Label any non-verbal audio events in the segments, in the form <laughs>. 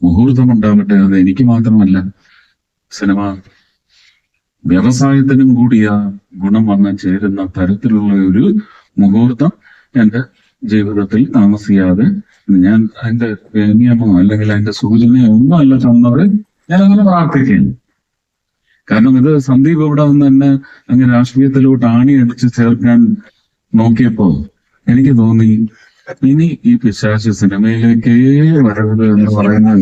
മുഹൂർത്തം ഉണ്ടാവട്ടെ അത് എനിക്ക് മാത്രമല്ല. സിനിമ വ്യവസായത്തിനും കൂടി ആ ഗുണം വന്ന് ചേരുന്ന തരത്തിലുള്ള ഒരു മുഹൂർത്തം എന്റെ ജീവിതത്തിൽ താമസിയാതെ ഞാൻ അതിന്റെ നിയമമോ അല്ലെങ്കിൽ അതിന്റെ സൂചനയോ ഒന്നും അല്ല തന്നത് ഞാൻ അങ്ങനെ പ്രാർത്ഥിക്കുന്നു കാരണം ഇത് സന്ദീപ് ഇവിടെ നിന്ന് തന്നെ അങ്ങ് രാഷ്ട്രീയത്തിലോട്ട് ആണി അടിച്ച് ചേർക്കാൻ നോക്കിയപ്പോ എനിക്ക് തോന്നി ഇനി ഈ പിശാച് സിനിമയിലേക്ക് വരരുത് എന്ന് പറയുന്ന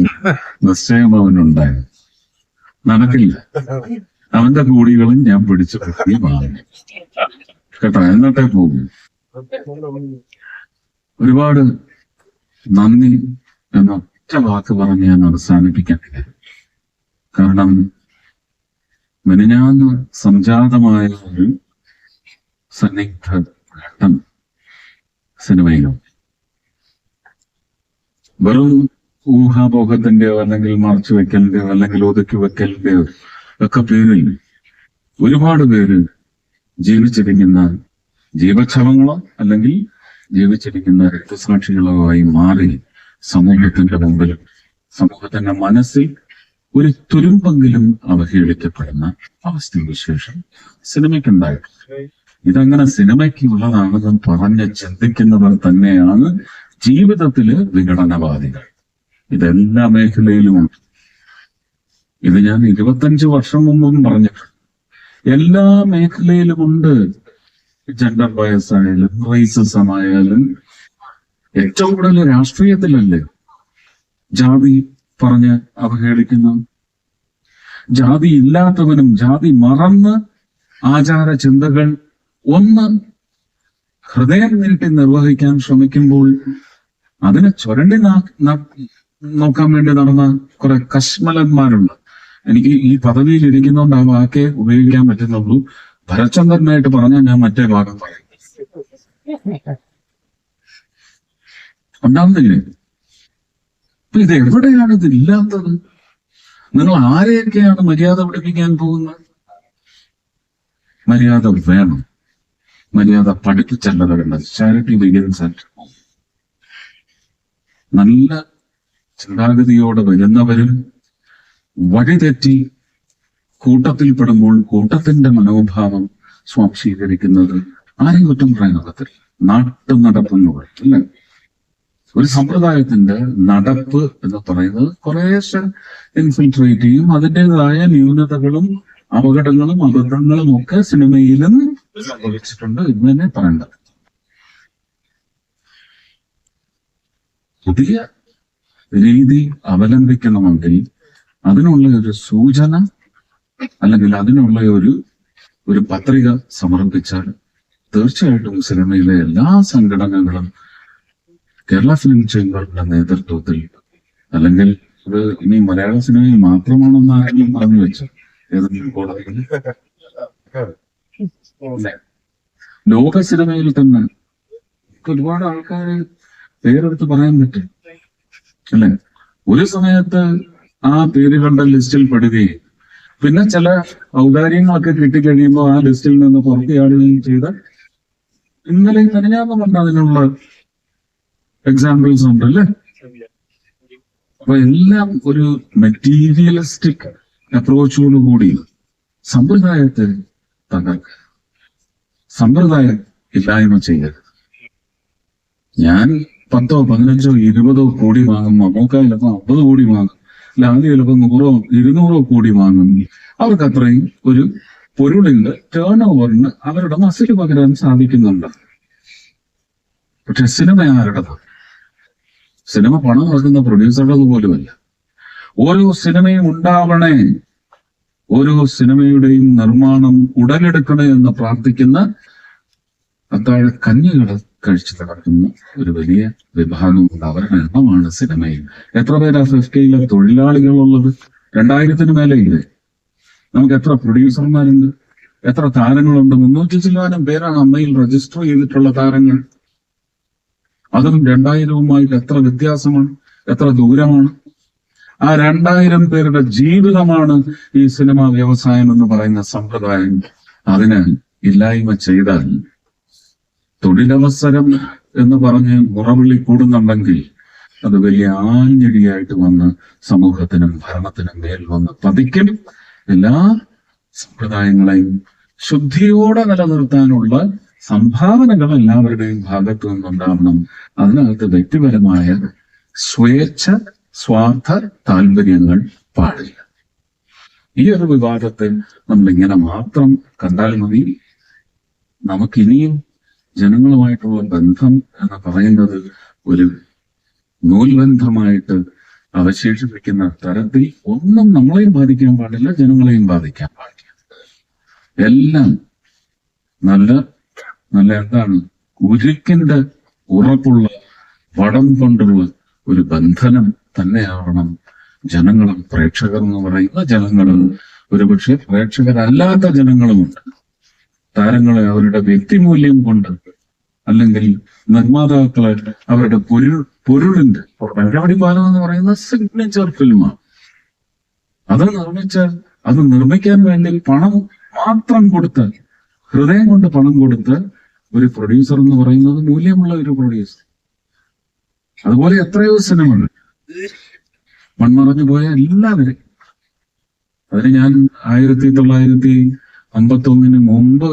നിശ്ചയം അവനുണ്ടായി നടക്കില്ല. അവന്റെ കൂടികളും ഞാൻ പിടിച്ചു വാങ്ങി കേട്ടോ എന്നിട്ടേ പോകും. ഒരുപാട് നന്ദി എന്ന ഒറ്റ വാക്ക് പറഞ്ഞ് ഞാൻ അവസാനിപ്പിക്കാൻ കാരണം മിനിഞ്ഞാന്ന് സംജാതമായ ഒരു സന്നിഗ്ധ ഘട്ടം സിനിമയിലും വെറും ഊഹാപോഹത്തിന്റെയോ അല്ലെങ്കിൽ മറച്ചു വെക്കലിന്റെയോ അല്ലെങ്കിൽ ഒതുക്കി വെക്കലിന്റെയോ ഒക്കെ പേരിൽ ഒരുപാട് പേര് ജീവിച്ചിരിക്കുന്ന ജീവക്ഷവങ്ങളോ അല്ലെങ്കിൽ ജീവിച്ചിരിക്കുന്ന രക്തസാക്ഷികളോ ആയി മാറി സമൂഹത്തിന്റെ മുമ്പിൽ സമൂഹത്തിന്റെ മനസ്സിൽ ഒരു തുരുമ്പെങ്കിലും അവഹേളിക്കപ്പെടുന്ന അവസ്ഥവിശേഷം സിനിമയ്ക്കുണ്ടായിട്ടുണ്ട് ഇതങ്ങനെ സിനിമയ്ക്ക് ഉള്ളതാണെന്ന് പറഞ്ഞ് ചിന്തിക്കുന്നവർ തന്നെയാണ് ജീവിതത്തിൽ വിഘടനവാദികൾ. ഇതെല്ലാ മേഖലയിലുമുണ്ട് ഇത് ഞാൻ ഇരുപത്തഞ്ച് വർഷം മുമ്പും പറഞ്ഞിട്ടുണ്ട്. എല്ലാ മേഖലയിലുമുണ്ട് ജെൻഡർ ബയസ് ആയാലും റേസിസം ആയാലും ഏറ്റവും കൂടുതൽ രാഷ്ട്രീയത്തിലല്ലേ ജാതി പറഞ്ഞ് അവഹേളിക്കുന്നു? ജാതി ഇല്ലാത്തവനും ജാതി മറന്ന് ആചാര ചിന്തകൾ ഒന്ന് ഹൃദയം നീട്ടി നിർവഹിക്കാൻ ശ്രമിക്കുമ്പോൾ അതിനെ ചുരണ്ടി നോക്കാൻ വേണ്ടി നടന്ന കുറെ കശ്മലന്മാരുണ്ട്. എനിക്ക് ഈ പദവിയിൽ ഇരിക്കുന്നോണ്ട് ആ വാക്കേ ഉപയോഗിക്കാൻ പറ്റുന്നുള്ളൂ. ഭരചന്ദ്രനായിട്ട് പറഞ്ഞാൽ ഞാൻ മറ്റേ ഭാഗം പറയും. ഉണ്ടാവുന്നില്ലേ അപ്പൊ ഇത് എവിടെയാണ് ഇത് ഇല്ലാത്തത്? നിങ്ങൾ ആരെയൊക്കെയാണ് മര്യാദ പഠിപ്പിക്കാൻ പോകുന്നത്? മര്യാദ വേണം. മര്യാദ പഠിപ്പിച്ചല്ല വേണ്ടത് ചാരിറ്റി ബിഗിൻസ് അറ്റ് നല്ല ചിന്താഗതിയോടെ വരുന്നവരും വഴിതെറ്റി കൂട്ടത്തിൽപ്പെടുമ്പോൾ കൂട്ടത്തിന്റെ മനോഭാവം സ്വാംശീകരിക്കുന്നത് ആരെയും കുറ്റം പറയാനൊക്കത്തില്ല നാട്ടു നടപ്പെന്നുകൾ അല്ലേ? ഒരു സമ്പ്രദായത്തിന്റെ നടപ്പ് എന്ന് പറയുന്നത് കുറേശ്ശെ ഇൻഫിൽട്രേറ്റ് ചെയ്യും. അതിന്റെതായ ന്യൂനതകളും അപകടങ്ങളും അബദ്ധങ്ങളും ഒക്കെ സിനിമയിലും സംഭവിച്ചിട്ടുണ്ട് എന്ന് തന്നെ പറയേണ്ടത് പുതിയ രീതി അവലംബിക്കണമെങ്കിൽ അതിനുള്ള ഒരു സൂചന അല്ലെങ്കിൽ അതിനുള്ള ഒരു ഒരു പത്രിക സമർപ്പിച്ചാൽ തീർച്ചയായിട്ടും സിനിമയിലെ എല്ലാ സംഘടനകളും കേരള ഫിലിം ചേംബറിന്റെ നേതൃത്വത്തിൽ അല്ലെങ്കിൽ ഇത് ഇനി മലയാള സിനിമയിൽ മാത്രമാണെന്ന് പറഞ്ഞു വെച്ചു ഏതെങ്കിലും ഇല്ല. ലോക സിനിമയിൽ തന്നെ ഒരുപാട് ആൾക്കാർ പേരെടുത്ത് പറയാൻ പറ്റും. അല്ലെ? ഒരു സമയത്ത് ആ പേരുകളുടെ ലിസ്റ്റിൽ പെടുകയും പിന്നെ ചില ഔദാര്യങ്ങളൊക്കെ കിട്ടിക്കഴിയുമ്പോൾ ആ ലിസ്റ്റിൽ നിന്ന് പുറത്തിയാടുകയും ചെയ്ത ഇന്നലെ മെനഞ്ഞാന്ന് പറഞ്ഞ അതിനുള്ള എക്സാമ്പിൾസ് ഉണ്ട് അല്ലേ അപ്പൊ എല്ലാം ഒരു മെറ്റീരിയലിസ്റ്റിക് അപ്രോച്ചോടുകൂടി സമ്പ്രദായത്തെ തകർക്കുക സമ്പ്രദായം ഇല്ലായ്മ ചെയ്യരുത്. ഞാൻ പത്തോ പതിനഞ്ചോ ഇരുപതോ കോടി വാങ്ങും മമ്മൂക്ക ചിലപ്പോ അമ്പത് കോടി വാങ്ങും ലാലി ചിലപ്പോ നൂറോ ഇരുന്നൂറോ കോടി വാങ്ങും. അവർക്ക് അത്രയും ഒരു പൊരുളിന്റെ ടേൺ ഓവറിന് അവരുടെ മസിൽ പകരാൻ സാധിക്കുന്നുണ്ട്. പക്ഷെ സിനിമ ആരുടേതാണ് സിനിമ പണം ഇറക്കുന്ന പ്രൊഡ്യൂസറുടെ പോലുമല്ല. ഓരോ സിനിമയും ഉണ്ടാവണേ ഓരോ സിനിമയുടെയും നിർമ്മാണം ഉടലെടുക്കണേ എന്ന് പ്രാർത്ഥിക്കുന്ന അത്താഴ കഞ്ഞികൾ കഴിച്ചു കിടക്കുന്ന ഒരു വലിയ വിഭാഗമുണ്ട് അവരുടെ എണ്ണമാണ് സിനിമയിൽ. എത്ര പേരാ ഫിഫ്റ്റിയിലെ തൊഴിലാളികളുള്ളത്? രണ്ടായിരത്തിന് മേലെ ഇല്ലേ? നമുക്ക് എത്ര പ്രൊഡ്യൂസർമാരുണ്ട്? എത്ര താരങ്ങളുണ്ട്? മുന്നൂറ്റി ചില്ലാനം പേരാണ് അമ്മയിൽ രജിസ്റ്റർ ചെയ്തിട്ടുള്ള താരങ്ങൾ. അതും രണ്ടായിരവുമായിട്ട് എത്ര വ്യത്യാസമാണ്? എത്ര ദൂരമാണ്? ആ രണ്ടായിരം പേരുടെ ജീവിതമാണ് ഈ സിനിമ വ്യവസായം എന്ന് പറയുന്ന സമ്പ്രദായം. അതിന് ഇല്ലായ്മ ചെയ്താൽ തൊഴിലവസരം എന്ന് പറഞ്ഞ് മുറവിളി കൂടുന്നുണ്ടെങ്കിൽ അത് വലിയ ആഞ്ഞടിയായിട്ട് വന്ന് സമൂഹത്തിനും ഭരണത്തിനും മേൽ വന്ന് പതിക്കും. എല്ലാ സമ്പ്രദായങ്ങളെയും ശുദ്ധിയോടെ നിലനിർത്താനുള്ള സംഭാവനകൾ എല്ലാവരുടെയും ഭാഗത്തു നിന്നുണ്ടാവണം. അതിനകത്ത് വ്യക്തിപരമായ സ്വേച്ഛ സ്വാർത്ഥ താല്പര്യങ്ങൾ പാടില്ല. ഈ ഒരു വിവാദത്തെ നമ്മൾ ഇങ്ങനെ മാത്രം കണ്ടാൽ മതി. നമുക്കിനിയും ജനങ്ങളുമായിട്ടുള്ള ബന്ധം എന്ന് പറയുന്നത് ഒരു നൂൽബന്ധമായിട്ട് അവശേഷിപ്പിക്കുന്ന തരത്തിൽ ഒന്നും നമ്മളെയും ബാധിക്കാൻ പാടില്ല ജനങ്ങളെയും ബാധിക്കാൻ പാടില്ല. എല്ലാം നല്ല നല്ല എന്താണ്? ഉരുക്കിന്റെ ഉറപ്പുള്ള വടം കൊണ്ടുള്ള ഒരു ബന്ധനം തന്നെയാവണം. ജനങ്ങളും പ്രേക്ഷകർ എന്ന് പറയുന്ന ജനങ്ങളും ഒരുപക്ഷെ പ്രേക്ഷകരല്ലാത്ത ജനങ്ങളുമുണ്ട്. താരങ്ങളെ അവരുടെ വ്യക്തിമൂല്യം കൊണ്ട് അല്ലെങ്കിൽ നിർമ്മാതാക്കളെ അവരുടെ പൊരുൾ പൊരുളിന്റെ പരിപാടി ബാലം എന്ന് പറയുന്ന സിഗ്നേച്ചർ ഫിലിമാണ് അത് നിർമ്മിച്ച അത് നിർമ്മിക്കാൻ വേണ്ടി പണം മാത്രം കൊടുത്ത് ഹൃദയം കൊണ്ട് പണം കൊടുത്ത് ഒരു പ്രൊഡ്യൂസർ എന്ന് പറയുന്നത് മൂല്യമുള്ള ഒരു പ്രൊഡ്യൂസർ അതുപോലെ എത്രയോ സിനിമകൾ മൺമറഞ്ഞു പോയ എല്ലാവരും അതിന് ഞാൻ ആയിരത്തി തൊള്ളായിരത്തി അമ്പത്തി ഒന്നിന് മുമ്പ്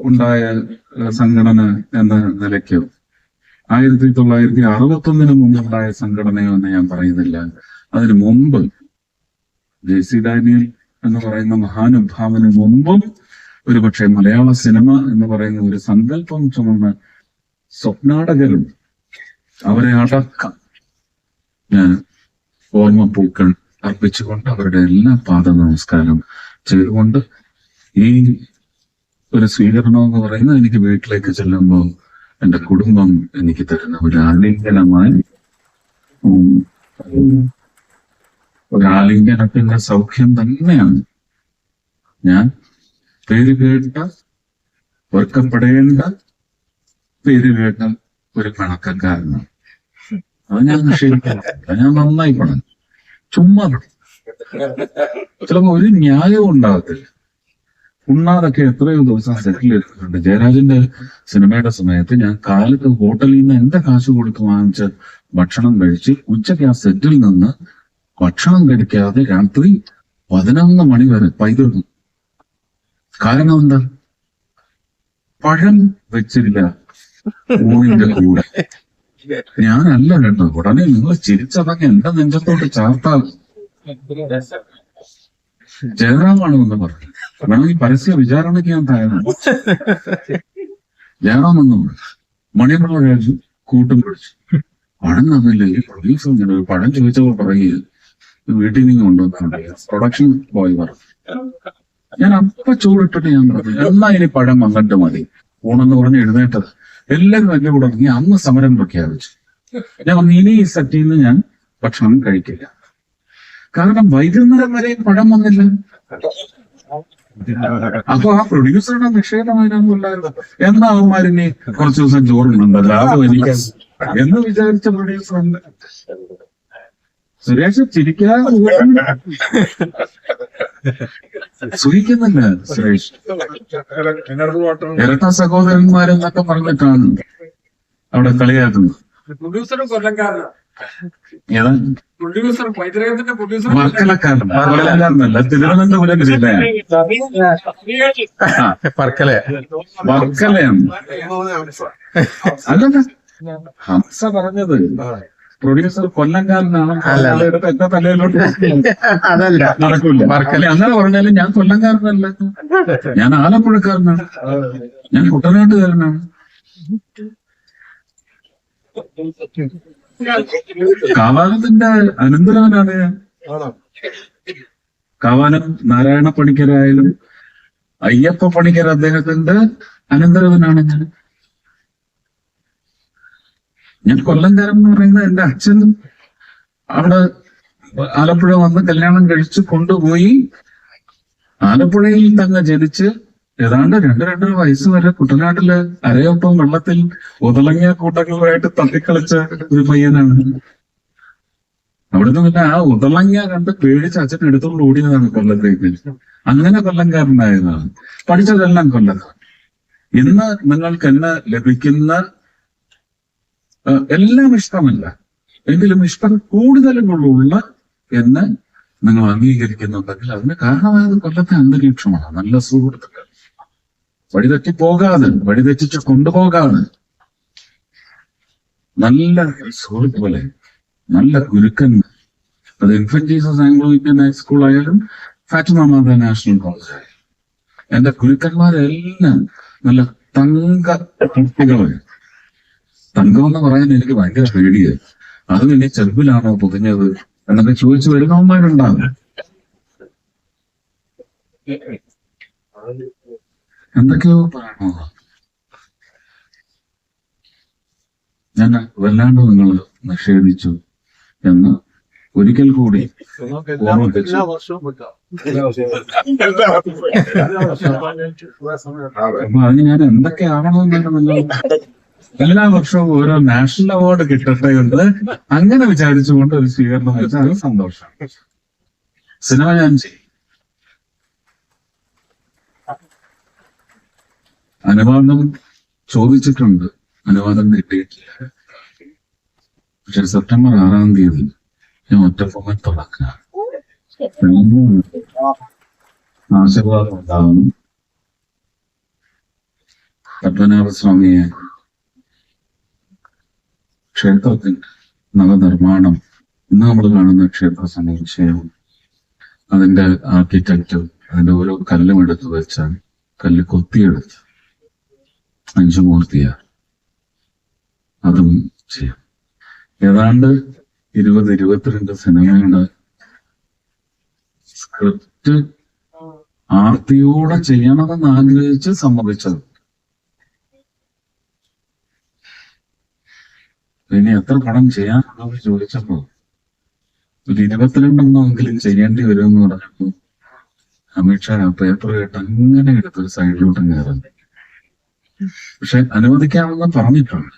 ഉണ്ടായ സംഘടന എന്ന നിലയ്ക്ക്. ആയിരത്തി തൊള്ളായിരത്തി അറുപത്തൊന്നിന് മുമ്പ് മുമ്പുണ്ടായ സംഘടനയോ എന്ന് ഞാൻ പറയുന്നില്ല. അതിനു മുമ്പ് ജെ സി ഡാനിയൽ എന്ന് പറയുന്ന മഹാനുഭാവന് മുമ്പും ഒരുപക്ഷെ മലയാള സിനിമ എന്ന് പറയുന്ന ഒരു സങ്കല്പം ചുമന്ന സ്വപ്നാടകരും അവരെ അടക്കം ഞാൻ ഓർമ്മപ്പൂക്കൾ അർപ്പിച്ചുകൊണ്ട് അവരുടെ എല്ലാ പാദ നമസ്കാരം ചെയ്തുകൊണ്ട് ഈ ഒരു സ്വീകരണം എന്ന് പറയുന്നത് എനിക്ക് വീട്ടിലേക്ക് ചെല്ലുമ്പോൾ എന്റെ കുടുംബം എനിക്ക് തരുന്ന ഒരു ആലിംഗനമായി ഒരു ആലിംഗനത്തിന്റെ സൗഖ്യം തന്നെയാണ്. ഞാൻ പേര് കേട്ട വെറുക്കപ്പെടേണ്ട പേര് കേട്ട ഒരു കണക്കക്കാരനാണ് അവനെ അത് ഞാൻ നന്നായി പറഞ്ഞു ചുമ്മാ ചിലപ്പോ ഒരു ന്യായവും ഉണ്ടാകത്തില്ല. ഉണ്ണാതൊക്കെ എത്രയോ ദിവസം സെറ്റിൽ എടുത്തിട്ടുണ്ട് ജയരാജന്റെ സിനിമയുടെ സമയത്ത് ഞാൻ കാലത്ത് ഹോട്ടലിൽ നിന്ന് എന്റെ കാശ് കൊടുത്ത് വാങ്ങിച്ച ഭക്ഷണം കഴിച്ച് ഉച്ചയ്ക്ക് ആ സെറ്റിൽ നിന്ന് ഭക്ഷണം കഴിക്കാതെ രാത്രി പതിനൊന്ന് മണി വരെ പൈതൃകം. കാരണം എന്താ? പഴം വെച്ചില്ല. ഊണിന്റെ കൂടെ. ഞാനല്ല കേട്ടോ ഉടനെ നിങ്ങൾ ചിരിച്ചതൊക്കെ എന്റെ നെഞ്ചത്തോട്ട് ചാർത്താൽ ജയറാമാണ് എന്ന് പറഞ്ഞു വേണമെങ്കിൽ പരസ്യ വിചാരണയ്ക്ക് ഞാൻ തയ്യാറാണ്. ജയറാമെന്നും മണിയമ്മ കഴിച്ചു കൂട്ടും പിടിച്ചു. പഴം തന്നില്ല? ഈ പ്രൊഡ്യൂസർ ഇങ്ങനെ ഒരു പഴം ചോദിച്ചപ്പോൾ പറയുക "ഇത് വീട്ടിൽ നിന്ന് കൊണ്ടുവന്നിട്ടുണ്ട് പ്രൊഡക്ഷൻ ബോയ് പറഞ്ഞു. ഞാൻ അപ്പൊ ചൂടിട്ടിട്ട് ഞാൻ പറഞ്ഞു എന്നാ ഇനി പഴം വന്നിട്ട് മതി. ഊണെന്ന് പറഞ്ഞ് എഴുന്നേറ്റത്. എല്ലാവരും എന്റെ കൂടെ ഇറങ്ങി അന്ന് സമരം പ്രഖ്യാപിച്ചു ഞാൻ പറഞ്ഞു, ഇനി ഈ സെറ്റിൽ നിന്ന് ഞാൻ ഭക്ഷണം കഴിക്കില്ല. കാരണം വൈകുന്നേരം വരെ പഴം വന്നില്ല. അപ്പൊ ആ പ്രൊഡ്യൂസറുടെ നിഷേധം അതിനൊന്നുമില്ലായിരുന്നു എന്നാ അവന്മാരിനി കുറച്ചു ദിവസം ചോറുണ്ടല്ലോ ലാഭം എനിക്ക് എന്ന് വിചാരിച്ച പ്രൊഡ്യൂസർ ഉണ്ട്. സുരേഷ് ചിരിക്കാതെ <laughs> <laughs> സുരേഷ് ഇരട്ട സഹോദരന്മാരെന്നൊക്കെ പറഞ്ഞിട്ടാണ് അവിടെ കളിയാക്കുന്നത്. വർക്കലക്കാരനല്ല തിരുവനന്തപുരം ജില്ലയാണ് <laughs> വർക്കലയാണ്. അല്ലല്ല. ഹംസ പറഞ്ഞത്. പ്രൊഡ്യൂസർ കൊല്ലംകാരനാണ് അല്ല. എടുത്ത് എന്റെ തലയിലോട്ട് അതല്ല. നടക്കൂല. അങ്ങനെ പറഞ്ഞാലും ഞാൻ കൊല്ലംകാരനല്ല ഞാൻ ആലപ്പുഴക്കാരനാണ്. ഞാൻ കുട്ടനാട്ടുകാരനാണ്. കാവാലത്തിന്റെ അനന്തരവനാണ് ഞാൻ. കാവാലം നാരായണ പണിക്കരായാലും അയ്യപ്പ പണിക്കർ അദ്ദേഹത്തിന്റെ അനന്തരവനാണ് ഞാൻ. ഞാൻ കൊല്ലംകാരൻ എന്ന് പറയുന്നത് എന്റെ അച്ഛൻ അവിടെ ആലപ്പുഴ വന്ന് കല്യാണം കഴിച്ച് കൊണ്ടുപോയി ആലപ്പുഴയിൽ തന്നെ ജനിച്ച് ഏതാണ്ട് രണ്ട് രണ്ടര വയസ്സ് വരെ കുട്ടനാട്ടിൽ അരയൊപ്പം വെള്ളത്തിൽ ഉതളങ്ങിയ കൂട്ടങ്ങളുമായിട്ട് തട്ടിക്കളിച്ച ഒരു പയ്യനാണ്. അവിടുന്ന് പിന്നെ ആ ഉതളങ്ങിയ കണ്ട് പേടിച്ച് അച്ഛൻ എടുത്തുകൊണ്ട് ഓടിയതാണ് കൊല്ലത്തേക്ക്. അങ്ങനെ കൊല്ലംകാരനായതാണ്. പഠിച്ചതെല്ലാം കൊല്ലത്താണ് ഇന്ന് നിങ്ങൾക്ക് എന്നെ ലഭിക്കുന്ന എല്ലാം ഇഷ്ടമല്ല. എങ്കിലും ഇഷ്ടം കൂടുതലുകളുള്ള എന്നെ നിങ്ങൾ അംഗീകരിക്കുന്നുണ്ടെങ്കിൽ അതിന് കാരണമായത് കൊല്ലത്തെ അന്തരീക്ഷമാണ്. നല്ല സുഹൃത്തുക്കൾ. വഴിതെറ്റി പോകാതെ വഴിതെറ്റിച്ച് കൊണ്ടുപോകാതെ. നല്ല സുഹൃത്ത് പോലെ നല്ല ഗുരുക്കന്മാർ അത് Infant Jesus Anglo Indian high school ആയാലും ഫാറ്റിമ മാത നാഷണൽ കോളേജ് ആയാലും. എന്റെ ഗുരുക്കന്മാരെല്ലാം നല്ല തങ്ക കുട്ടികളെ എന്ന് പറയാൻ എനിക്ക് ഭയങ്കര പേടിയായി അത് പിന്നെ ചെറുപ്പിലാണോ പൊതിഞ്ഞത് എന്നൊക്കെ ചോദിച്ചു വരുന്നവന്മാരുണ്ടാകും എന്തൊക്കെയോ പറയണോ ഞാൻ വല്ലാണ്ട് നിങ്ങൾ നിഷേധിച്ചു എന്ന് ഒരിക്കൽ കൂടി അപ്പൊ അതിന് ഞാൻ എന്തൊക്കെ ആവണമെന്നാണ് നിങ്ങൾ എല്ലാ വർഷവും ഓരോ നാഷണൽ അവാർഡ് കിട്ടട്ടെ എന്ന് അങ്ങനെ വിചാരിച്ചുകൊണ്ട് ഒരു സ്വീകരണം വെച്ചാൽ അത് സന്തോഷമാണ്. സിനിമ ഞാൻ ചെയ്യും. അനുവാദം ചോദിച്ചിട്ടുണ്ട്. അനുവാദം കിട്ടിയിട്ടില്ല. പക്ഷെ സെപ്റ്റംബർ ആറാം തീയതി ഞാൻ ഒറ്റപ്പൊങ്ങൽ തുടക്കുക ആശീർവാദം ഉണ്ടാകുന്നു പത്മനാഭസ്വാമിയെ ക്ഷേത്രത്തിന്റെ നവനിർമ്മാണം ഇന്ന് നമ്മൾ കാണുന്ന ക്ഷേത്ര സമുച്ചയം അതിന്റെ ആർക്കിടെക്റ്റ് അതിന്റെ ഓരോ കല്ലും എടുത്തു വെച്ചാൽ കല്ല് കൊത്തിയെടുത്ത് അഞ്ചു മൂർത്തിയ അതും ചെയ്യാം. ഏതാണ്ട് ഇരുപത് ഇരുപത്തിരണ്ട് സിനിമയുടെ സ്ക്രിപ്റ്റ് ആർത്തിയോടെ ചെയ്യണമെന്ന് ആഗ്രഹിച്ച് സമ്മതിച്ചത്. ഇനി എത്ര പടം ചെയ്യാനുള്ളവർ ചോദിച്ചപ്പോ ഒരു ഇരുപത്തിരണ്ടെണ്ണമെങ്കിലും ചെയ്യേണ്ടി വരുമെന്ന് പറഞ്ഞപ്പോ അമിത്ഷാ പേപ്പർ കേട്ട് അങ്ങനെ എടുത്തൊരു സൈഡിലോട്ടും കയറുന്നു. പക്ഷെ അനുവദിക്കാമെന്ന് പറഞ്ഞിട്ടുണ്ട്.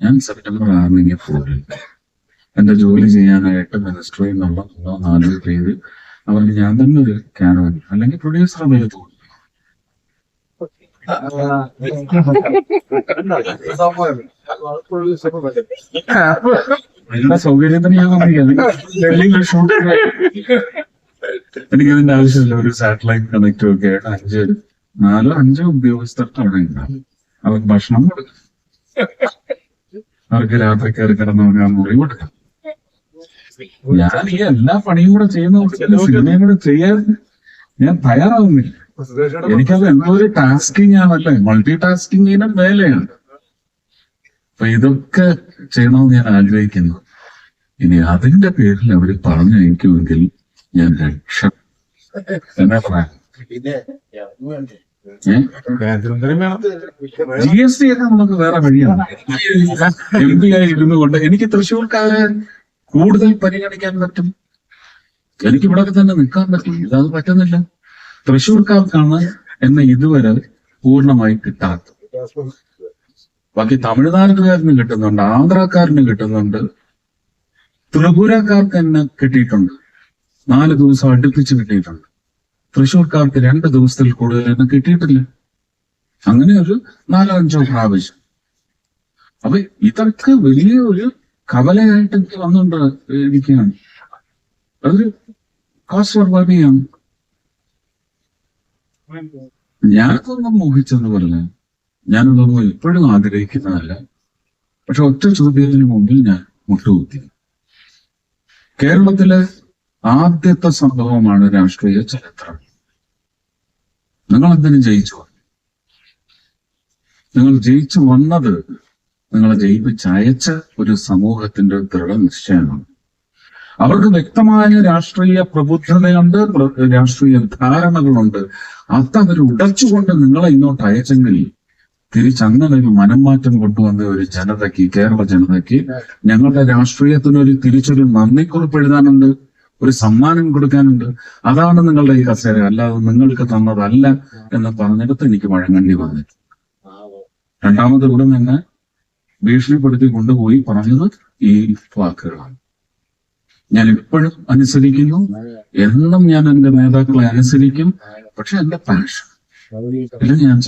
ഞാൻ സെപ്റ്റംബർ ആറിന് പോലും എന്റെ ജോലി ചെയ്യാനായിട്ട് മിനിസ്ട്രിയിൽ നിന്നുള്ള മൂന്നോ നാലോ പേര് അവർക്ക് ഞാൻ തന്നെ ഒരു ക്യാരവൻ അല്ലെങ്കിൽ പ്രൊഡ്യൂസർ പേര് അതിന്റെ സൗകര്യത്തിന് ഞാൻ. ഡൽഹിയിൽ ഷൂട്ട് എനിക്ക് ഇതിന്റെ ആവശ്യമില്ല ഒരു സാറ്റലൈറ്റ് കണക്റ്റും ഒക്കെ ആയിട്ട് അഞ്ച് നാലോ അഞ്ചോ ഉദ്യോഗസ്ഥർക്ക് അവിടെ ഉണ്ടാവും അവർക്ക് ഭക്ഷണം കൊടുക്കും അവർക്ക് രാത്രി കയറി കിടന്നുറങ്ങാൻ മുറി കൊടുക്കാം ഞാൻ ഈ എല്ലാ പണിയും കൂടെ ചെയ്യുന്ന സിനിമയും കൂടെ ചെയ്യാൻ ഞാൻ തയ്യാറാവുന്നില്ല എനിക്കത് എന്തോ ഒരു ടാസ്കിങ് ആണല്ലേ മൾട്ടി ടാസ്കിങ്ങിനും മേലെയാണ്. അപ്പൊ ഇതൊക്കെ ചെയ്യണമെന്ന് ഞാൻ ആഗ്രഹിക്കുന്നു. ഇനി അതിന്റെ പേരിൽ അവർ പറഞ്ഞു പറഞ്ഞയക്കുമെങ്കിൽ ഞാൻ രക്ഷ എന്നാ പറയാം? ജി എസ് ടി ഒക്കെ നമുക്ക് വേറെ വഴിയാണ്. എം പി ആയി ഇരുന്നു കൊണ്ട് എനിക്ക് തൃശ്ശൂർക്കാരെ കൂടുതൽ പരിഗണിക്കാൻ പറ്റും. എനിക്ക് ഇവിടെ തന്നെ നിൽക്കാൻ പറ്റും. ഇതത് പറ്റുന്നില്ല. തൃശ്ശൂർക്കാർക്കാണ് എന്നെ ഇതുവരെ പൂർണമായി കിട്ടാത്തത്. ബാക്കി തമിഴ്നാട്ടുകാരന് കിട്ടുന്നുണ്ട് ആന്ധ്രാക്കാരന് കിട്ടുന്നുണ്ട് ത്രിപുരക്കാർക്ക് എന്നെ കിട്ടിയിട്ടുണ്ട്. നാല് ദിവസം അടുപ്പിച്ച് കിട്ടിയിട്ടുണ്ട്. തൃശ്ശൂർക്കാർക്ക് രണ്ട് ദിവസത്തിൽ കൂടുതൽ എന്നെ കിട്ടിയിട്ടില്ല. അങ്ങനെ ഒരു നാലോ അഞ്ചോ പ്രാവശ്യം. അപ്പൊ ഇതൊക്കെ വലിയ ഒരു കവലയായിട്ട് എനിക്ക് വന്നുകൊണ്ട് ഇരിക്കുകയാണ്. അതൊരു കാസ്റ്റ് ഞാനതൊന്നും മോഹിച്ചെന്ന് ഞാനതൊന്നും എപ്പോഴും ആഗ്രഹിക്കുന്നതല്ല. പക്ഷെ ഒറ്റ ചോദ്യത്തിന് മുമ്പിൽ ഞാൻ മുട്ടുകുത്തി. കേരളത്തിലെ ആദ്യത്തെ സംഭവമാണ് രാഷ്ട്രീയ ചരിത്രം. നിങ്ങൾ എന്തിനു ജയിച്ചു? നിങ്ങൾ ജയിച്ചു വന്നത് നിങ്ങളെ ജയിപ്പിച്ചയച്ച ഒരു സമൂഹത്തിന്റെ ദൃഢനിശ്ചയമാണ്. അവർക്ക് വ്യക്തമായ രാഷ്ട്രീയ പ്രബുദ്ധതയുണ്ട് പ്ര- രാഷ്ട്രീയ ധാരണകളുണ്ട്. അതവർ ഉടച്ചുകൊണ്ട് നിങ്ങളെ ഇങ്ങോട്ട് അയച്ചെങ്കിൽ തിരിച്ചങ്ങനെ ഒരു മനംമാറ്റം കൊണ്ടുവന്ന ഒരു ജനതയ്ക്ക് കേരള ജനതയ്ക്ക് ഞങ്ങളുടെ രാഷ്ട്രീയത്തിന് ഒരു തിരിച്ചൊരു നന്ദിക്കുറിപ്പ് എഴുതാനുണ്ട് ഒരു സമ്മാനം കൊടുക്കാനുണ്ട്. അതാണ് നിങ്ങളുടെ ഈ കസേര. അല്ലാതെ നിങ്ങൾക്ക് തന്നതല്ല എന്ന് പറഞ്ഞിടത്ത് എനിക്ക് വഴങ്ങേണ്ടി വന്നു. രണ്ടാമത് ഇവിടെ നിന്ന് ഭീഷണിപ്പെടുത്തി കൊണ്ടുപോയി പറഞ്ഞത് ഈ വാക്കുകളാണ്. ഞാൻ എപ്പോഴും അനുസരിക്കുന്നു എന്നും ഞാൻ എന്റെ നേതാക്കളെ അനുസരിക്കും പക്ഷെ എന്റെ പാഷൻ ഞാൻ.